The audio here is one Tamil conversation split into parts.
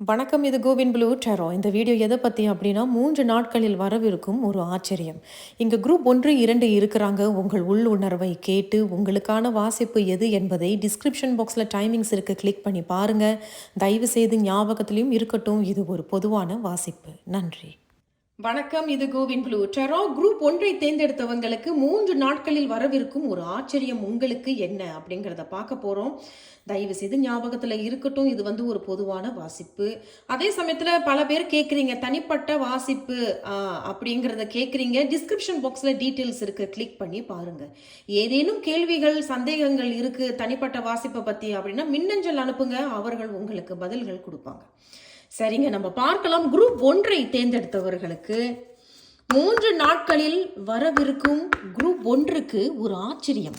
வணக்கம் இது கோவின் ப்ளூ டெரோ. இந்த வீடியோ எதை பற்றி அப்படின்னா மூன்று நாட்களில் வரவிருக்கும் ஒரு ஆச்சரியம். இங்கே குரூப் ஒன்று இரண்டு இருக்கிறாங்க. உங்கள் உள் உணர்வை கேட்டு உங்களுக்கான வாசிப்பு எது என்பதை டிஸ்கிரிப்ஷன் பாக்ஸில் டைமிங்ஸ் இருக்குது கிளிக் பண்ணி பாருங்கள் தயவு செய்து ஞாபகத்திலையும் இருக்கட்டும். இது ஒரு பொதுவான வாசிப்பு. நன்றி. வணக்கம் இது கோவின் ப்ளூ. டெரோ குரூப் ஒன்றை தேர்ந்தெடுத்தவங்களுக்கு மூன்று நாட்களில் வரவிருக்கும் ஒரு ஆச்சரியம் உங்களுக்கு என்ன அப்படிங்கிறத பார்க்க போகிறோம் தயவு செய்து ஞாபகத்தில் இருக்கட்டும் இது வந்து ஒரு பொதுவான வாசிப்பு. அதே சமயத்தில் பல பேர் கேட்குறீங்க தனிப்பட்ட வாசிப்பு அப்படிங்கிறத கேட்குறீங்க டிஸ்கிரிப்ஷன் பாக்ஸில் டீட்டெயில்ஸ் இருக்குது கிளிக் பண்ணி பாருங்கள் ஏதேனும் கேள்விகள் சந்தேகங்கள் இருக்குது தனிப்பட்ட வாசிப்பை பற்றி அப்படின்னா மின்னஞ்சல் அனுப்புங்க அவர்கள் உங்களுக்கு பதில்கள் கொடுப்பாங்க. சரிங்க நம்ம பார்க்கலாம். குரூப் ஒன்றை தேர்ந்தெடுத்தவர்களுக்கு மூன்று நாட்களில் வரவிருக்கும் குரூப் ஒன்றுக்கு ஒரு ஆச்சரியம்.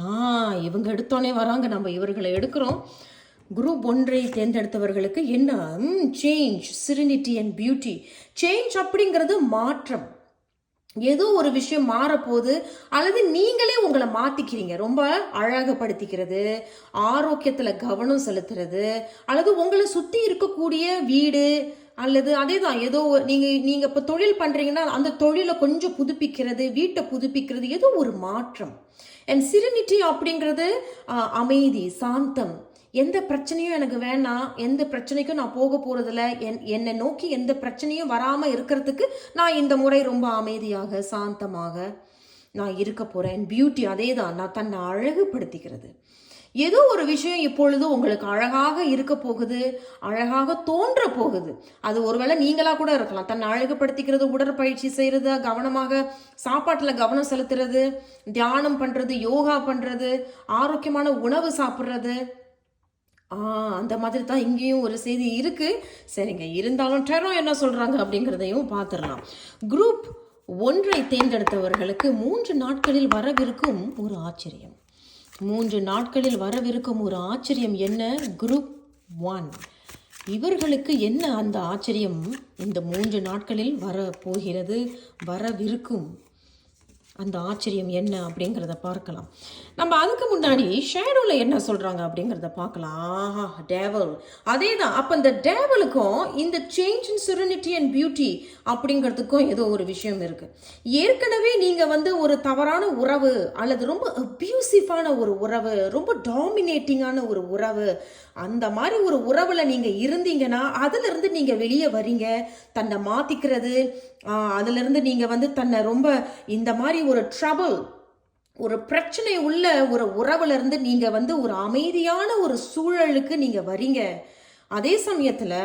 ஆ இவங்க எடுத்தோன்னே வராங்க நம்ம இவர்களை எடுக்கிறோம். குரூப் ஒன்றை தேர்ந்தெடுத்தவர்களுக்கு என்ன? Change serenity and beauty change அப்படிங்கிறது மாற்றம். ஏதோ ஒரு விஷயம் மாறப்போகுது அல்லது நீங்களே உங்களை மாத்திக்கிறீங்க. ரொம்ப அழகுபடுத்திக்கிறது ஆரோக்கியத்தில் கவனம் செலுத்துறது அல்லது உங்களை சுற்றி இருக்கக்கூடிய வீடு அல்லது அதே தான் ஏதோ நீங்கள் நீங்க நீங்க தொழில் பண்றீங்கன்னா அந்த தொழிலை கொஞ்சம் புதுப்பிக்கிறது வீட்டை புதுப்பிக்கிறது ஏதோ ஒரு மாற்றம். அண்ட் சிரினிட்டி அப்படிங்கிறது அமைதி சாந்தம் எந்த பிரச்சனையும் எனக்கு வேணாம் எந்த பிரச்சனைக்கும் நான் போக போகிறதில்ல என் என்னை நோக்கி எந்த பிரச்சனையும் வராமல் இருக்கிறதுக்கு நான் இந்த முறை ரொம்ப அமைதியாக சாந்தமாக நான் இருக்க போகிறேன் பியூட்டி அதே தான் நான் தன்னை அழகுபடுத்திக்கிறது. ஏதோ ஒரு விஷயம் இப்பொழுது உங்களுக்கு அழகாக இருக்க போகுது அழகாக தோன்ற போகுது. அது ஒருவேளை நீங்களாக கூட இருக்கலாம். தன்னை அழகுபடுத்திக்கிறது உடற்பயிற்சி செய்கிறது கவனமாக சாப்பாட்டில் கவனம் செலுத்துறது தியானம் பண்ணுறது யோகா பண்ணுறது ஆரோக்கியமான உணவு சாப்பிட்றது அந்த மாதிரி தான் இங்கேயும் ஒரு செய்தி இருக்கு. சரிங்க இருந்தாலும் டெரோ என்ன சொல்கிறாங்க அப்படிங்கிறதையும் பார்த்துடலாம். குரூப் ஒன்றை தேர்ந்தெடுத்தவர்களுக்கு மூன்று நாட்களில் வரவிருக்கும் ஒரு ஆச்சரியம். மூன்று நாட்களில் வரவிருக்கும் ஒரு ஆச்சரியம் என்ன? குரூப் ஒன் இவர்களுக்கு என்ன அந்த ஆச்சரியம்? இந்த மூன்று நாட்களில் வர போகிறது வரவிருக்கும் அந்த ஆச்சரியம் என்ன அப்படிங்கிறத பார்க்கலாம். நம்ம அதுக்கு முன்னாடி ஷேடோவில் என்ன சொல்கிறாங்க அப்படிங்கிறத பார்க்கலாம். ஆஹா டேவல் அதே தான் அப்போ இந்த டேவலுக்கும் இந்த change in serenity and beauty அப்படிங்கிறதுக்கும் ஏதோ ஒரு விஷயம் இருக்குது ஏற்கனவே நீங்கள் வந்து ஒரு தவறான உறவு அல்லது ரொம்ப அப்யூசிவான ஒரு உறவு ரொம்ப டாமினேட்டிங்கான ஒரு உறவு அந்த மாதிரி ஒரு உறவில் நீங்கள் இருந்தீங்கன்னா அதிலிருந்து நீங்கள் வெளியே வரீங்க. தன்னை மாற்றிக்கிறது அதிலிருந்து நீங்கள் வந்து தன்னை ரொம்ப இந்த மாதிரி ஒரு ட்ரபுள் ஒரு பிரச்சனை உள்ள ஒரு உறவுலேருந்து நீங்கள் வந்து ஒரு அமைதியான ஒரு சூழலுக்கு நீங்கள் வரீங்க. அதே சமயத்தில்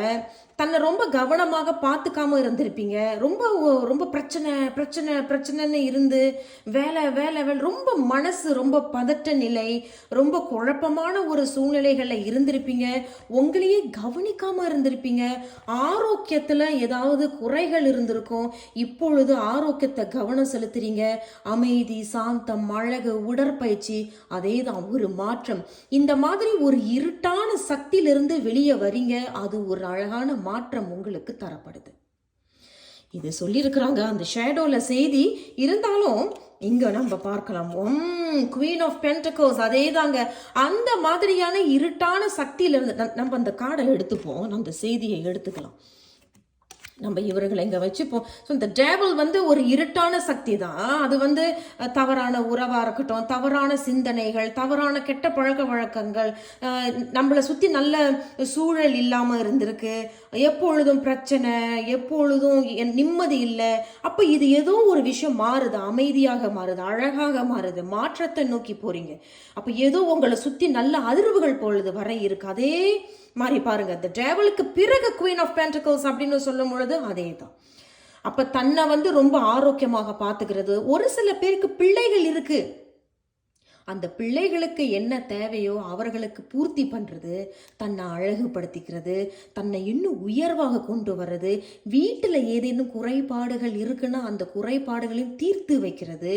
தன்னை ரொம்ப கவனமாக பார்த்துக்காம இருந்திருப்பீங்க. ரொம்ப ரொம்ப பிரச்சனை பிரச்சனை பிரச்சனைன்னு இருந்து வேலை வேலை வேலை ரொம்ப மனசு ரொம்ப பதட்ட நிலை ரொம்ப குழப்பமான ஒரு சூழ்நிலைகளில் இருந்திருப்பீங்க. உங்களையே கவனிக்காம இருந்திருப்பீங்க. ஆரோக்கியத்தில் ஏதாவது குறைகள் இருந்திருக்கும். இப்பொழுது ஆரோக்கியத்தை கவனம் செலுத்துறீங்க. அமைதி சாந்தம் அழகு உடற்பயிற்சி அதே தான் ஒரு மாற்றம். இந்த மாதிரி ஒரு இருட்டான சக்தியிலிருந்து வெளியே வரீங்க அது ஒரு அழகான மாற்றம் உங்களுக்கு தரப்படுது. இது சொல்லியிருக்கிறாங்க அந்த ஷேடோவில் செய்தி. இருந்தாலும் இங்கே நம்ம பார்க்கலாம். குவீன் ஆஃப் பென்டகோஸ் அதே தாங்க அந்த மாதிரியான இருட்டான சக்தியிலிருந்து நம்ம அந்த காடை எடுத்துப்போம். அந்த செய்தியை எடுத்துக்கலாம். நம்ம இவர்களை இங்கே வச்சுப்போம். ஸோ இந்த டேபிள் வந்து ஒரு இருட்டான சக்தி தான். அது வந்து தவறான உறவாக இருக்கட்டும் தவறான சிந்தனைகள் தவறான கெட்ட பழக்க வழக்கங்கள் நம்மளை சுற்றி நல்ல சூழல் இல்லாமல் இருந்திருக்கு. எப்பொழுதும் பிரச்சனை எப்பொழுதும் என் நிம்மதி இல்லை. அப்போ இது ஏதோ ஒரு விஷயம் மாறுது அமைதியாக மாறுது அழகாக மாறுது. மாற்றத்தை நோக்கி போகிறீங்க அப்போ ஏதோ உங்களை சுற்றி நல்ல அதிர்வுகள் பொழுது வர இருக்கு. அதே மாதிரி பாருங்க இந்த டேபிளுக்கு பிறகு குவீன் ஆஃப் பென்டகல்ஸ் அப்படின்னு சொல்லும் பொழுது அதே தான் அப்ப தன்னை வந்து ரொம்ப ஆரோக்கியமாக பார்த்துக்கிறது. ஒரு சில பேருக்கு பிள்ளைகள் இருக்கு. அந்த பிள்ளைகளுக்கு என்ன தேவையோ அவர்களுக்கு பூர்த்தி பண்ணுறது தன்னை அழகுபடுத்திக்கிறது தன்னை இன்னும் உயர்வாக கொண்டு வர்றது வீட்டில் ஏதேனும் குறைபாடுகள் இருக்குன்னா அந்த குறைபாடுகளையும் தீர்த்து வைக்கிறது.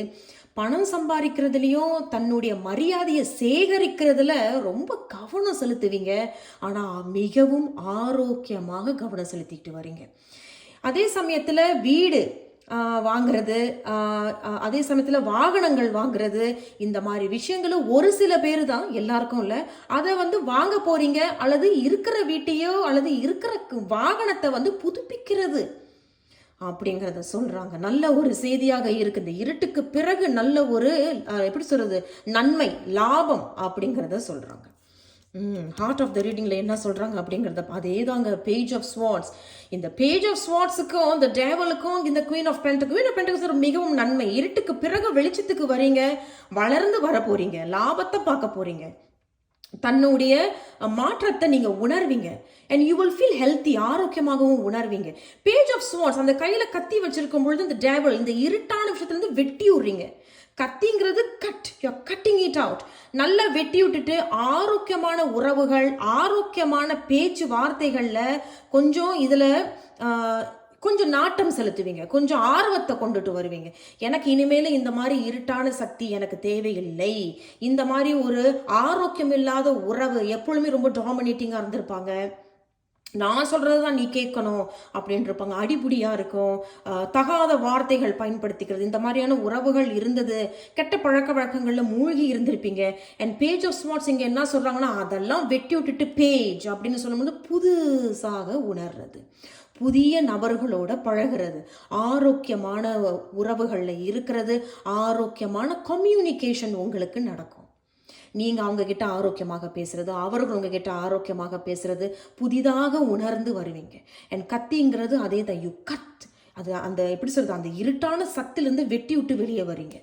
பணம் சம்பாதிக்கிறதுலையும் தன்னுடைய மரியாதையை சேகரிக்கிறதுல ரொம்ப கவனம் செலுத்துவீங்க. ஆனால் மிகவும் ஆரோக்கியமாக கவனம் செலுத்திக்கிட்டு வரீங்க. அதே சமயத்தில் வீடு வாங்கிறது. அதே சமயத்தில் வாகனங்கள் வாங்குறது. இந்த மாதிரி விஷயங்களும் ஒரு சில பேர் தான் எல்லாருக்கும் இல்லை. அதை வந்து வாங்க போகிறீங்க அல்லது இருக்கிற வீட்டையோ அல்லது இருக்கிற வாகனத்தை வந்து புதுப்பிக்கிறது அப்படிங்கிறத சொல்கிறாங்க நல்ல ஒரு செய்தியாக இருக்குது இந்த இருட்டுக்கு பிறகு நல்ல ஒரு எப்படி சொல்கிறது நன்மை லாபம் அப்படிங்கிறத சொல்கிறாங்க ஹார்ட் ஆஃப் த ரீடிங்ல என்ன சொல்கிறாங்க அப்படிங்கிறத அதே தாங்க பேஜ் ஆஃப் ஸ்வாட்ஸ் இந்த பேஜ் ஆஃப் ஸ்வாட்ஸுக்கும் இந்த டேவலுக்கும் இந்த queen of pent queen of pent மிகவும் நன்மை. இருட்டுக்கு பிறகு வெளிச்சத்துக்கு வரீங்க வளர்ந்து வர போகிறீங்க லாபத்தை பார்க்க போகிறீங்க தன்னுடைய மாற்றத்தை நீங்கள் உணர்வீங்க. And you will feel healthy ஆரோக்கியமாகவும் உணர்வீங்க. பேஜ் ஆஃப் ஸ்வாட்ஸ் அந்த கையில் கத்தி வச்சிருக்கும் பொழுது இந்த டேவல் இந்த இருட்டான விஷயத்துலேருந்து வெட்டி விடுறீங்க கத்திங்கிறது cut you cutting it out நல்லா வெட்டி விட்டுட்டு ஆரோக்கியமான உறவுகள் ஆரோக்கியமான பேச்சு வார்த்தைகளில் கொஞ்சம் இதில் கொஞ்சம் நாட்டம் செலுத்துவீங்க. கொஞ்சம் ஆர்வத்தை கொண்டுட்டு வருவீங்க. எனக்கு இனிமேல் இந்த மாதிரி இருட்டான சக்தி எனக்கு தேவையில்லை. இந்த மாதிரி ஒரு ஆரோக்கியம் இல்லாத உறவு எப்பொழுதுமே ரொம்ப டாமினேட்டிங்காக இருந்திருப்பாங்க. நான் சொல்கிறது தான் நீ கேட்கணும் அப்படின்னு இருப்பாங்க இருக்கும். தகாத வார்த்தைகள் பயன்படுத்திக்கிறது. இந்த மாதிரியான உறவுகள் இருந்தது. கெட்ட பழக்க வழக்கங்களில் மூழ்கி இருந்திருப்பீங்க. அண்ட் பேஜ் ஆஃப் ஸ்மார்ட்ஸ் இங்கே என்ன சொல்கிறாங்கன்னா அதெல்லாம் வெட்டி விட்டுட்டு பேஜ் அப்படின்னு சொல்லும்போது புதுசாக உணர்றது. புதிய நபர்களோட பழகிறது. ஆரோக்கியமான உறவுகளில் இருக்கிறது. ஆரோக்கியமான கம்யூனிகேஷன் உங்களுக்கு நடக்கும். நீங்கள் அவங்கக்கிட்ட ஆரோக்கியமாக பேசுகிறது அவர்கள் உங்ககிட்ட ஆரோக்கியமாக பேசுகிறது புதிதாக உணர்ந்து வருவீங்க. அண்ட் கத்திங்கிறது அதே தான். யூ கத் அது அந்த எப்படி சொல்கிறது அந்த இருட்டான சத்திலேருந்து வெட்டி விட்டு வெளியே வரீங்க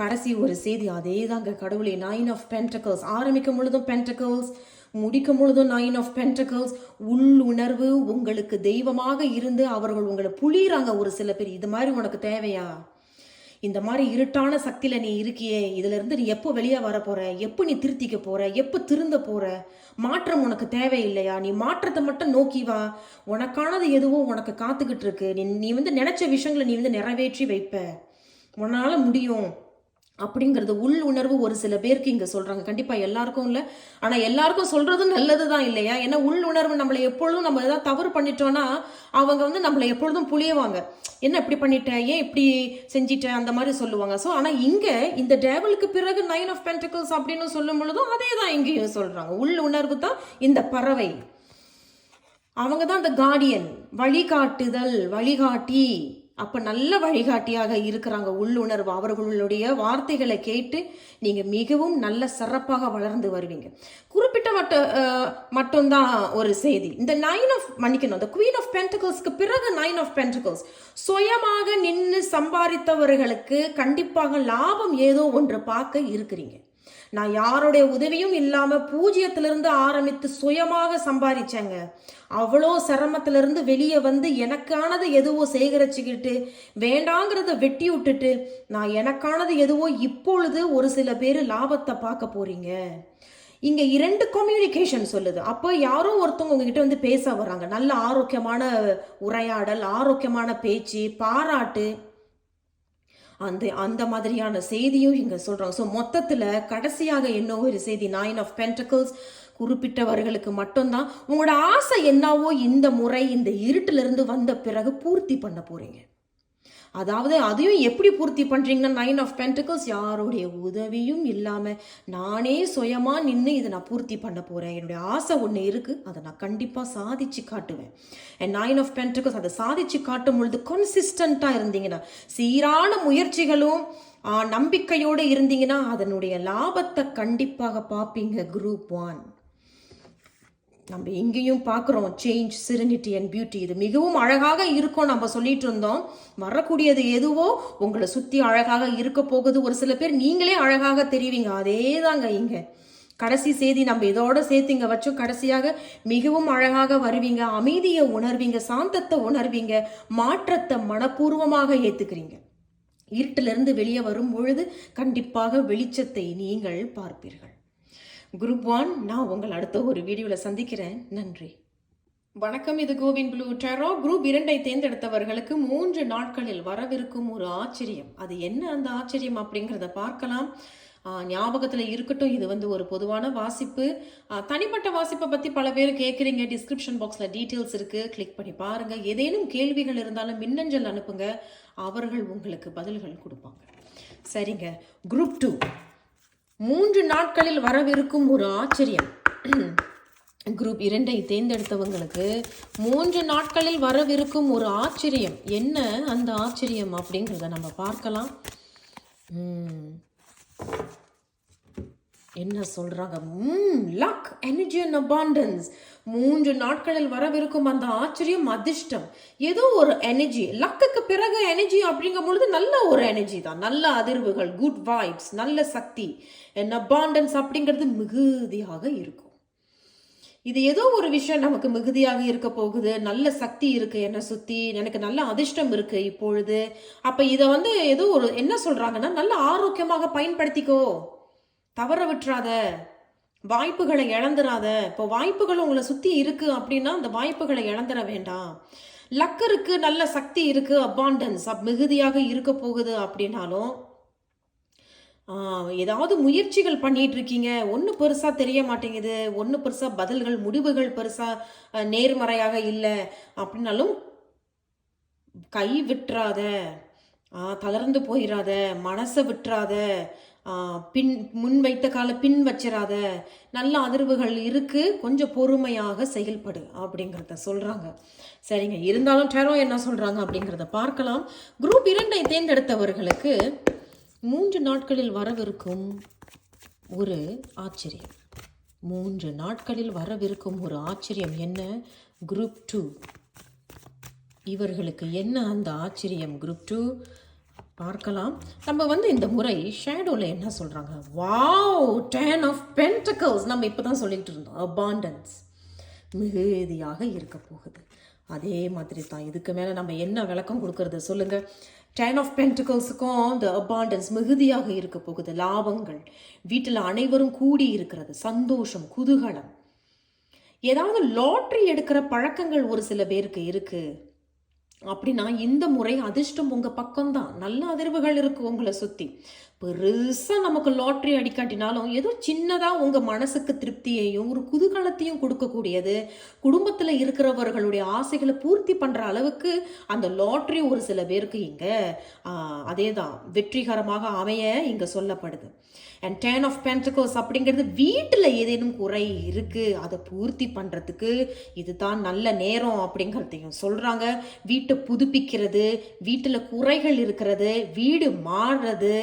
கடைசி ஒரு செய்தி அதே தாங்க. கடவுளே நைன் ஆஃப் பென்டக்கல்ஸ் ஆரம்பிக்கும் பொழுதும் பென்டக்கல்ஸ் முடிக்கும் பொழுதும் நைன் ஆஃப் பென்டக்கல்ஸ் உள்ளுணர்வு உங்களுக்கு தெய்வமாக இருந்து அவர்கள் உங்களை புளியிறாங்க ஒரு சில பேர். இது மாதிரி உனக்கு தேவையா? இந்த மாதிரி இருட்டான சக்தியில் நீ இருக்கியே இதிலிருந்து நீ எப்போ வெளியே வர போகிற எப்போ நீ திருத்திக்க போகிற எப்போ திருந்த போகிற மாற்றம் உனக்கு தேவையில்லையா? நீ மாற்றத்தை மட்டும் நோக்கி வா. உனக்கானது எதுவோ உனக்கு காத்துக்கிட்டு இருக்கு. நீ நீ வந்து நினைச்ச விஷயங்களை நீ வந்து நிறைவேற்றி வைப்ப. உன்னால் முடியும். அப்படிங்கிறது உள் உணர்வு ஒரு சில பேருக்கு இங்கே சொல்கிறாங்க கண்டிப்பாக எல்லாருக்கும் இல்லை. ஆனால் எல்லாருக்கும் நல்லது தான் இல்லையா? ஏன்னா உள் உணர்வு நம்மளை எப்பொழுதும் நம்ம எதாவது தவறு பண்ணிட்டோன்னா அவங்க வந்து நம்மளை எப்பொழுதும் புளியவாங்க என்ன இப்படி பண்ணிட்ட? ஏன் இப்படி செஞ்சிட்டேன் அந்த மாதிரி சொல்லுவாங்க. ஸோ ஆனால் இங்கே இந்த டேவலுக்கு பிறகு நைன் ஆஃப் பென்டிகல்ஸ் அப்படின்னு சொல்லும் பொழுதும் அதே தான் இங்கேயும் சொல்கிறாங்க உள் உணர்வு தான் இந்த பறவை. அவங்க தான் இந்த கார்டியன் வழிகாட்டுதல் வழிகாட்டி. அப்போ நல்ல வழிகாட்டியாக இருக்கிறாங்க உள்ளுணர்வு. அவர்களுடைய வார்த்தைகளை கேட்டு நீங்கள் மிகவும் நல்ல சிறப்பாக வளர்ந்து வருவீங்க. குறிப்பிட்ட மட்ட மட்டும்தான் ஒரு செய்தி. இந்த நைன் ஆஃப் மன்னிக்கணும் இந்த குவீன் ஆஃப் பென்டகல்ஸ்க்கு பிறகு நைன் ஆஃப் பென்டகல்ஸ் சுயமாக நின்று சம்பாதித்தவர்களுக்கு கண்டிப்பாக லாபம் ஏதோ ஒன்று பார்க்க இருக்கிறீங்க. நான் யாருடைய உதவியும் இல்லாம பூஜ்ஜியத்திலிருந்து ஆரம்பித்து சுயமாக சம்பாதிச்சேங்க. அவ்வளோ சிரமத்திலிருந்து வெளியே வந்து எனக்கானது எதுவோ சேகரிச்சுக்கிட்டு வேண்டாங்கிறத வெட்டி விட்டுட்டு நான் எனக்கானது எதுவோ இப்பொழுது ஒரு சில பேர் லாபத்தை பார்க்க போறீங்க. இங்க இரண்டு கம்யூனிகேஷன் சொல்லுது. அப்போ யாரோ ஒருத்தவங்க உங்ககிட்ட வந்து பேச வர்றாங்க. நல்ல ஆரோக்கியமான உரையாடல் ஆரோக்கியமான பேச்சு பாராட்டு. அந்த அந்த மாதிரியான செய்தியும் இங்கே சொல்கிறோம் ஸோ மொத்தத்தில் கடைசியாக என்ன ஒரு செய்தி? நைன் ஆஃப் பென்டக்கிள்ஸ் குறிப்பிட்டவர்களுக்கு மட்டும்தான். உங்களோட ஆசை என்னவோ இந்த முறை இந்த இருட்டிலிருந்து வந்த பிறகு பூர்த்தி பண்ண போகிறீங்க அதாவது அதையும் எப்படி பூர்த்தி பண்ணுறீங்கன்னா நைன் ஆஃப் பென்டிகல்ஸ் யாருடைய உதவியும் இல்லாமல் நானே சுயமாக நின்று இதை நான் பூர்த்தி பண்ண போகிறேன் என்னுடைய ஆசை ஒன்று இருக்குது அதை நான் கண்டிப்பாக சாதிச்சு காட்டுவேன். அண்ட் நைன் ஆஃப் பென்டிகல்ஸ் அதை சாதிச்சு காட்டும் பொழுது கன்சிஸ்டண்ட்டாக இருந்தீங்கன்னா சீரான முயற்சிகளும் நம்பிக்கையோடு இருந்தீங்கன்னா அதனுடைய லாபத்தை கண்டிப்பாக பார்ப்பீங்க குரூப் ஒன் நம்ம இங்கேயும் பார்க்குறோம். சேஞ்ச் சிரனிட்டி அண்ட் பியூட்டி இது மிகவும் அழகாக இருக்கும். நம்ம சொல்லிட்டு இருந்தோம். வரக்கூடியது எதுவோ உங்களை சுற்றி அழகாக இருக்க போகுது. ஒரு சில பேர் நீங்களே அழகாக தெரிவிங்க. அதே தாங்க இங்கே. கடைசி செய்தி நம்ம இதோட சேர்த்து இங்கே வச்சோம். கடைசியாக மிகவும் அழகாக வருவீங்க. அமைதியை உணர்வீங்க. சாந்தத்தை உணர்வீங்க. மாற்றத்தை மனப்பூர்வமாக ஏற்றுக்கிறீங்க இருட்டிலிருந்து வெளியே வரும் பொழுது கண்டிப்பாக வெளிச்சத்தை நீங்கள் பார்ப்பீர்கள். குரூப் ஒன் நான் உங்கள் அடுத்த ஒரு வீடியோவில் சந்திக்கிறேன். நன்றி. வணக்கம் இது கோவின் ப்ளூ டெரோ. குரூப் இரண்டை தேர்ந்தெடுத்தவர்களுக்கு மூன்று நாட்களில் வரவிருக்கும் ஒரு ஆச்சரியம். அது என்ன அந்த ஆச்சரியம் அப்படிங்கிறத பார்க்கலாம். ஞாபகத்தில் இருக்கட்டும். இது வந்து ஒரு பொதுவான வாசிப்பு. தனிப்பட்ட வாசிப்பை பற்றி பல பேர் கேட்குறீங்க டிஸ்கிரிப்ஷன் பாக்ஸில் டீட்டெயில்ஸ் இருக்குது கிளிக் பண்ணி பாருங்கள் ஏதேனும் கேள்விகள் இருந்தாலும் மின்னஞ்சல் அனுப்புங்க. அவர்கள் உங்களுக்கு பதில்கள் கொடுப்பாங்க. சரிங்க. குரூப் டூ மூன்று நாட்களில் வரவிருக்கும் ஒரு ஆச்சரியம். குரூப் இரண்டை தேர்ந்தெடுத்தவங்களுக்கு மூன்று நாட்களில் வரவிருக்கும் ஒரு ஆச்சரியம். என்ன அந்த ஆச்சரியம் அப்படிங்கிறத நம்ம பார்க்கலாம். என்ன சொல்றாங்க? லக் எனர்ஜி அண்ட் அபாண்டன்ஸ் மூன்று நாட்களில் வரவிருக்கும் அந்த ஆச்சரியம் அதிர்ஷ்டம். ஏதோ ஒரு எனர்ஜி லக்குக்கு பிறகு எனர்ஜி அப்படிங்கும் பொழுது நல்ல ஒரு எனர்ஜி தான். நல்ல அதிர்வுகள் குட் வைப்ஸ் நல்ல சக்தி. அண்ட் அபாண்டன்ஸ் அப்படிங்கிறது மிகுதியாக இருக்கும். இது ஏதோ ஒரு விஷயம் நமக்கு மிகுதியாக இருக்க போகுது. நல்ல சக்தி இருக்கு என்னை சுத்தி. எனக்கு நல்ல அதிர்ஷ்டம் இருக்கு இப்பொழுது. அப்ப இதை வந்து ஏதோ ஒரு என்ன சொல்றாங்கன்னா நல்ல ஆரோக்கியமாக பயன்படுத்திக்கோ. தவற விட்டுறாத. வாய்ப்புகளை இழந்துராத இப்போ வாய்ப்புகள் உங்களை சுற்றி இருக்குது அப்படின்னா அந்த வாய்ப்புகளை இழந்துட வேண்டாம். லக்கருக்கு நல்ல சக்தி இருக்குது அபாண்டன்ஸ் மிகுதியாக இருக்க போகுது அப்படின்னாலும் ஏதாவது முயற்சிகள் பண்ணிட்டு இருக்கீங்க. ஒன்று பெருசாக தெரிய மாட்டேங்குது. ஒன்று பெருசாக பதில்கள் முடிவுகள் பெருசாக நேர்மறையாக இல்லை அப்படின்னாலும் கை விட்டுறாத. ஆ, தளர்ந்து போயிடாத மனசை விட்டுறாத. பின் முன் வைத்த கால பின் வச்சிடாத நல்ல அதிர்வுகள் இருக்குது கொஞ்சம் பொறுமையாக செயல்படு அப்படிங்கிறத சொல்கிறாங்க சரிங்க இருந்தாலும் டேரோ என்ன சொல்கிறாங்க அப்படிங்கிறத பார்க்கலாம். குரூப் இரண்டை தேர்ந்தெடுத்தவர்களுக்கு மூன்று நாட்களில் வரவிருக்கும் ஒரு ஆச்சரியம். மூன்று நாட்களில் வரவிருக்கும் ஒரு ஆச்சரியம் என்ன? Group two. இவர்களுக்கு என்ன அந்த ஆச்சரியம்? குரூப் டூ பார்க்கலாம். நம்ம வந்து இந்த முறை ஷேடோவில் என்ன சொல்கிறாங்க வாவ் டேன் ஆஃப் பென்டக்கல்ஸ் நம்ம இப்போ தான் சொல்லிகிட்டு இருந்தோம். அபாண்டன்ஸ் மிகுதியாக இருக்க போகுது. அதே மாதிரி தான் இதுக்கு மேலே நம்ம என்ன விளக்கம் கொடுக்கறது சொல்லுங்கள் டேன் ஆஃப் பென்டிகல்ஸுக்கும் இந்த அபாண்டன்ஸ் மிகுதியாக இருக்க போகுது. லாபங்கள். வீட்டில் அனைவரும் கூடி இருக்கிறது. சந்தோஷம் குதூகலம். ஏதாவது லாட்ரி எடுக்கிற பழக்கங்கள் ஒரு சில பேருக்கு இருக்குது அப்படின்னா இந்த முறை அதிர்ஷ்டம் உங்க பக்கம்தான். நல்ல அதிர்வுகள் இருக்கு உங்களை சுத்தி. பெருசா நமக்கு லாட்ரி அடிக்காட்டினாலும் ஏதோ சின்னதா உங்க மனசுக்கு திருப்தியையும் ஒரு குதூகலத்தையும் கொடுக்கக்கூடியது. குடும்பத்துல இருக்கிறவர்களுடைய ஆசைகளை பூர்த்தி பண்ற அளவுக்கு அந்த லாட்ரி ஒரு சில பேருக்கு இங்க அதே தான் வெற்றிகரமாக அமைய இங்க சொல்லப்படுது. அண்ட் டேன் ஆஃப் பென்டகோஸ் அப்படிங்கிறது வீட்டில் ஏதேனும் குறை இருக்குது அதை பூர்த்தி பண்ணுறதுக்கு இதுதான் நல்ல நேரம் அப்படிங்கிறதையும் சொல்கிறாங்க வீட்டை புதுப்பிக்கிறது வீட்டில் குறைகள் இருக்கிறது வீடு மாறுறது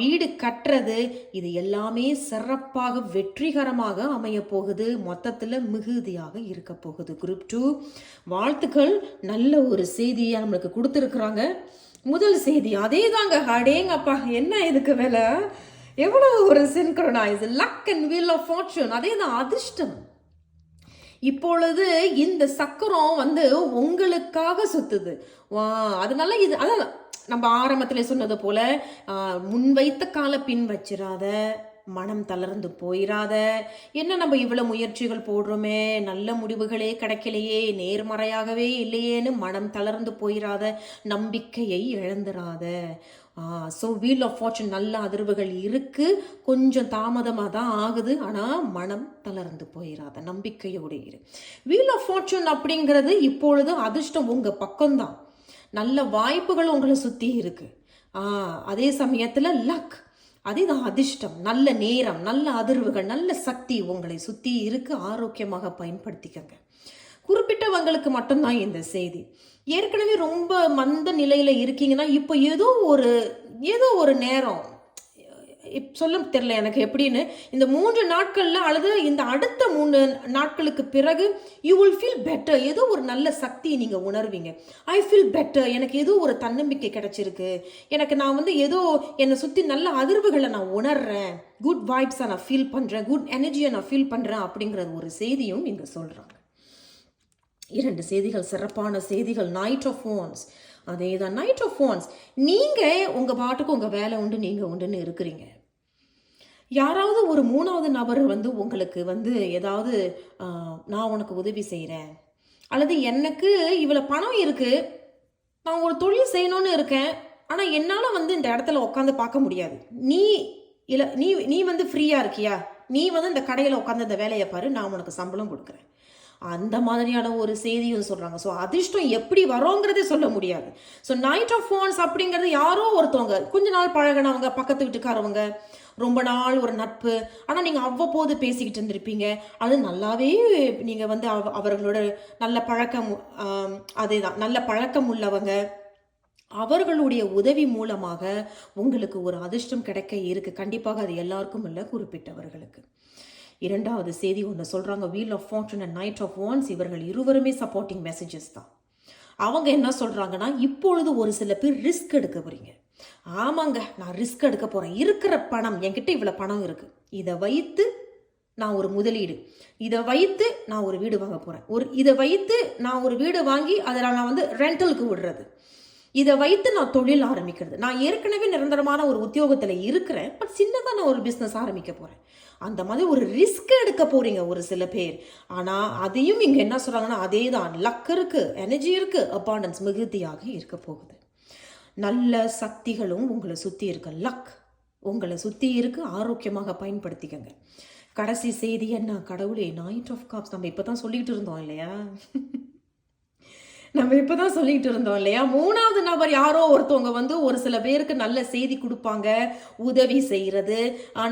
வீடு கட்டுறது இது எல்லாமே சிறப்பாக வெற்றிகரமாக அமைய போகுது. மொத்தத்தில் மிகுதியாக இருக்க போகுது. குரூப் டூ வாழ்த்துக்கள். நல்ல ஒரு செய்தியை நம்மளுக்கு கொடுத்துருக்குறாங்க. முதல் செய்தி அதே தாங்க அடேங்கப்பா என்ன இதுக்கு வேலை? எவ்வளவு ஒரு synchronise luck and wheel of fortune அதே தான் அதிர்ஷ்டம். இப்பொழுது இந்த சக்கரம் வந்து உங்களுக்காக சுத்துது. வா அதனால இது அதான் நம்ம ஆரம்பத்தில் சொன்னது போல முன்வைத்த கால பின் வச்சிடாத மனம் தளர்ந்து போயிடாத என்ன நம்ம இவ்வளோ முயற்சிகள் போடுறோமே நல்ல முடிவுகளே கிடைக்கலையே நேர்மறையாகவே இல்லையேன்னு மனம் தளர்ந்து போயிடாத நம்பிக்கையை இழந்துராத. ஸோ வீல் ஆஃப் ஃபார்ச்சூன் நல்ல அதிர்வுகள் இருக்குது கொஞ்சம் தாமதமாக தான் ஆகுது. ஆனால் மனம் தளர்ந்து போயிடாத நம்பிக்கையோடு இரு. வீல் ஆஃப் ஃபார்ச்சூன் அப்படிங்கிறது இப்பொழுது அதிர்ஷ்டம் உங்கள் பக்கம்தான். நல்ல வாய்ப்புகள் உங்களை சுற்றி இருக்கு. ஆ, அதே சமயத்தில் லக் அதே தான் அதிர்ஷ்டம். நல்ல நேரம் நல்ல அதிர்வுகள் நல்ல சக்தி உங்களை சுற்றி இருக்கு. ஆரோக்கியமாக பயன்படுத்திக்கங்க. குறிப்பிட்டவங்களுக்கு மட்டும்தான் இந்த செய்தி. ஏற்கனவே ரொம்ப மந்த நிலையில் இருக்கீங்கன்னா இப்போ ஏதோ ஒரு ஏதோ ஒரு நேரம் இப் சொல்ல தெரில எனக்கு எப்படின்னு இந்த மூன்று நாட்களில் அல்லது இந்த அடுத்த மூணு நாட்களுக்கு பிறகு யூ வில் ஃபீல் பெட்டர் ஏதோ ஒரு நல்ல சக்தியை நீங்கள் உணர்வீங்க. ஐ ஃபீல் பெட்டர் எனக்கு ஏதோ ஒரு தன்னம்பிக்கை கிடைச்சிருக்கு. எனக்கு நான் வந்து ஏதோ என்னை சுற்றி நல்ல அதிர்வுகளை நான் உணர்றேன். குட் வைப்ஸை நான் ஃபீல் பண்ணுறேன் குட் எனர்ஜியை நான் ஃபீல் பண்ணுறேன் அப்படிங்கிற ஒரு செய்தியும் இங்கே சொல்கிறேன் இரண்டு செய்திகள் சிறப்பான செய்திகள் நைட் ஆஃப் ஃபோன்ஸ் அதே தான் நைட் ஆஃப் ஃபோன்ஸ் நீங்கள் உங்கள் பாட்டுக்கு உங்கள் வேலை உண்டு நீங்கள் உண்டுன்னு இருக்கிறீங்க. யாராவது ஒரு மூணாவது நபர் வந்து உங்களுக்கு வந்து ஏதாவது நான் உனக்கு உதவி செய்கிறேன் அல்லது எனக்கு இவ்வளோ பணம் இருக்குது நான் ஒரு தொழில் செய்யணும்னு இருக்கேன் ஆனால் என்னால் வந்து இந்த இடத்துல உட்காந்து பார்க்க முடியாது. நீ இல்லை நீ நீ வந்து ஃப்ரீயாக இருக்கியா? நீ வந்து இந்த கடையில் உட்காந்து இந்த வேலையை பாரு நான் உனக்கு சம்பளம் கொடுக்குறேன். அந்த மாதிரியான ஒரு செய்தியும் சொல்கிறாங்க ஸோ அதிர்ஷ்டம் எப்படி வரோங்கிறதே சொல்ல முடியாது. ஸோ நைட் ஆஃப் ஃபோன்ஸ் அப்படிங்கிறது யாரோ ஒருத்தவங்க. கொஞ்ச நாள் பழகினவங்க பக்கத்து வீட்டுக்காரவங்க ரொம்ப நாள் ஒரு நட்பு. ஆனால் நீங்கள் அவ்வப்போது பேசிக்கிட்டு இருந்திருப்பீங்க. அது நல்லாவே நீங்கள் வந்து அவ அவர்களோட நல்ல பழக்கம் அதே தான் நல்ல பழக்கம் உள்ளவங்க. அவர்களுடைய உதவி மூலமாக உங்களுக்கு ஒரு அதிர்ஷ்டம் கிடைக்க இருக்குது கண்டிப்பாக அது எல்லாருக்கும் இல்லை குறிப்பிட்டவர்களுக்கு. இரண்டாவது செய்தி ஒன்று சொல்கிறாங்க wheel of fortune and knight of wands இவர்கள் இருவருமே சப்போர்ட்டிங் மெசேஜஸ் தான். அவங்க என்ன சொல்கிறாங்கன்னா இப்பொழுது ஒரு சில பேர் ரிஸ்க் எடுக்க போகிறீங்க ஆமாங்க நான் ரிஸ்க் எடுக்க போகிறேன் இருக்கிற பணம் என்கிட்ட இவ்வளோ பணம் இருக்குது இதை வைத்து நான் ஒரு முதலீடு. இதை வைத்து நான் ஒரு வீடு வாங்க போகிறேன் ஒரு இதை வைத்து நான் ஒரு வீடு வாங்கி அதை நான் வந்து ரெண்டலுக்கு விடுறது. இதை வைத்து நான் தொழில் ஆரம்பிக்கிறது. நான் ஏற்கனவே நிரந்தரமான ஒரு உத்தியோகத்தில் இருக்கிறேன் பட் சின்னதாக நான் ஒரு பிஸ்னஸ் ஆரம்பிக்க போகிறேன் அந்த மாதிரி ஒரு ரிஸ்க் எடுக்க போகிறீங்க ஒரு சில பேர். ஆனால் அதையும் இங்கே என்ன சொல்கிறாங்கன்னா அதே தான் லக் இருக்குது எனர்ஜி இருக்குது அப்பாண்டன்ஸ் மிகுதியாக இருக்க போகுது. நல்ல சக்திகளும் உங்களை சுற்றி இருக்க. லக் உங்களை சுற்றி இருக்கு ஆரோக்கியமாக பயன்படுத்திக்கங்க. கடைசி செய்தி என்ன? கடவுளே நைட் ஆஃப் காப்ஸ் நம்ம இப்போ தான் சொல்லிக்கிட்டு இருந்தோம் இல்லையா? நம்ம இப்போ தான் சொல்லிட்டு இருந்தோம் இல்லையா? மூணாவது நபர் யாரோ ஒருத்தவங்க வந்து ஒரு சில பேருக்கு நல்ல செய்தி கொடுப்பாங்க உதவி செய்கிறது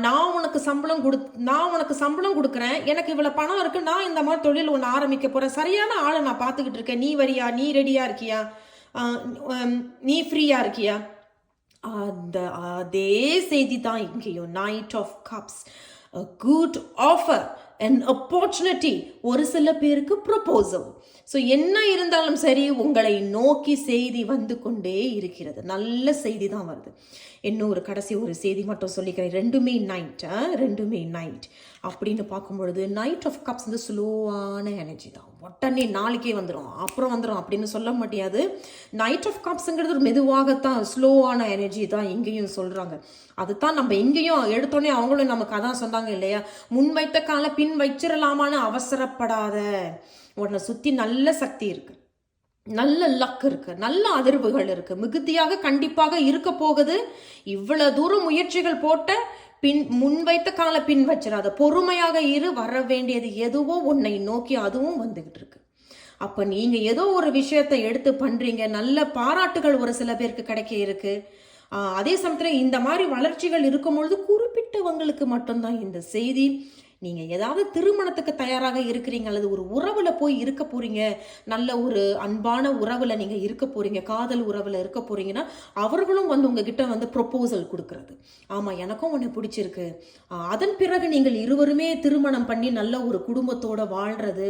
நான் உனக்கு சம்பளம் கொடு நான் உனக்கு சம்பளம் கொடுக்குறேன் எனக்கு இவ்வளோ பணம் இருக்குது நான் இந்த மாதிரி தொழில் ஒன்று ஆரம்பிக்க போகிறேன் சரியான ஆளை நான் பார்த்துக்கிட்டு இருக்கேன். நீ வரியா? நீ ரெடியாக இருக்கியா? நீ ஃப்ரீயாக இருக்கியா? அந்த அதே செய்தி தான் இங்கேயும். Knight of cups good offer and opportunity ஒரு சில பேருக்கு ப்ரொப்போசல் ஸோ என்ன இருந்தாலும் சரி உங்களை நோக்கி செய்தி வந்து கொண்டே இருக்கிறது. நல்ல செய்தி தான் வருது. இன்னும் ஒரு கடைசி ஒரு செய்தி மட்டும் சொல்லிக்கிறேன். ரெண்டுமே நைட் ரெண்டுமே நைட் அப்படின்னு பார்க்கும்பொழுது நைட் ஆஃப் கப்ஸ் வந்து ஸ்லோவான எனர்ஜி தான். உடனே நாளைக்கே வந்துடும் அப்புறம் வந்துடும் அப்படின்னு சொல்ல முடியாது. நைட் ஆஃப் கப்ஸுங்கிறது ஒரு மெதுவாகத்தான் ஸ்லோவான எனர்ஜி தான் இங்கேயும் சொல்கிறாங்க அதுதான் நம்ம இங்கேயும் எடுத்தோடனே அவங்களும் நமக்கு அதான் சொன்னாங்க இல்லையா? முன் வைத்த கால பின் வச்சிடலாமான்னு அவசரப்படாத. உன்னை சுற்றி நல்ல சக்தி இருக்கு. நல்ல லக் இருக்கு. நல்ல அதிர்வுகள் இருக்கு. மிகுதியாக கண்டிப்பாக இருக்க போகுது. இவ்வளவு தூரம் முயற்சிகள் போட்ட பின் முன்வைத்த கால பின் வச்சிடாத பொறுமையாக இரு வர வேண்டியது எதுவோ உன்னை நோக்கி அதுவும் வந்துகிட்டு இருக்கு. அப்ப நீங்க ஏதோ ஒரு விஷயத்தை எடுத்து பண்றீங்க. நல்ல பாராட்டுகள் ஒரு சில பேருக்கு கிடைக்க இருக்கு. அதே சமயத்தில் இந்த மாதிரி வளர்ச்சிகள் இருக்கும் பொழுது குறிப்பிட்டவங்களுக்கு மட்டும்தான் இந்த செய்தி நீங்க ஏதாவது திருமணத்துக்கு தயாராக இருக்கிறீங்க அல்லது ஒரு உறவுல போய் இருக்க போறீங்க நல்ல ஒரு அன்பான உறவுல நீங்க இருக்க போறீங்க காதல் உறவுல இருக்க போறீங்கன்னா அவர்களும் வந்து உங்ககிட்ட வந்து ப்ரொபோசல் கொடுக்கறது. ஆமா எனக்கும் ஒன்று பிடிச்சிருக்கு. அதன் பிறகு நீங்கள் இருவருமே திருமணம் பண்ணி நல்ல ஒரு குடும்பத்தோட வாழ்றது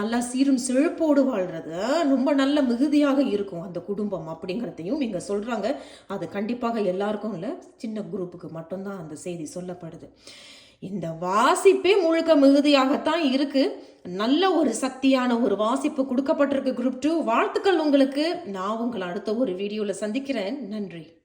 நல்லா சீரும் செழிப்போடு வாழ்றது ரொம்ப நல்ல மிகுதியாக இருக்கும் அந்த குடும்பம் அப்படிங்கிறதையும் இங்க சொல்றாங்க. அது கண்டிப்பாக எல்லாருக்கும் இல்லை சின்ன குரூப்புக்கு மட்டும்தான் அந்த செய்தி சொல்லப்படுது. இந்த வாசிப்பே முழுக்க மிகுதியாகத்தான் இருக்கு. நல்ல ஒரு சக்தியான ஒரு வாசிப்பு கொடுக்கப்பட்டிருக்கு குரூப் டூ வாழ்த்துக்கள் உங்களுக்கு. நான் உங்களை அடுத்த ஒரு வீடியோவில் சந்திக்கிறேன். நன்றி.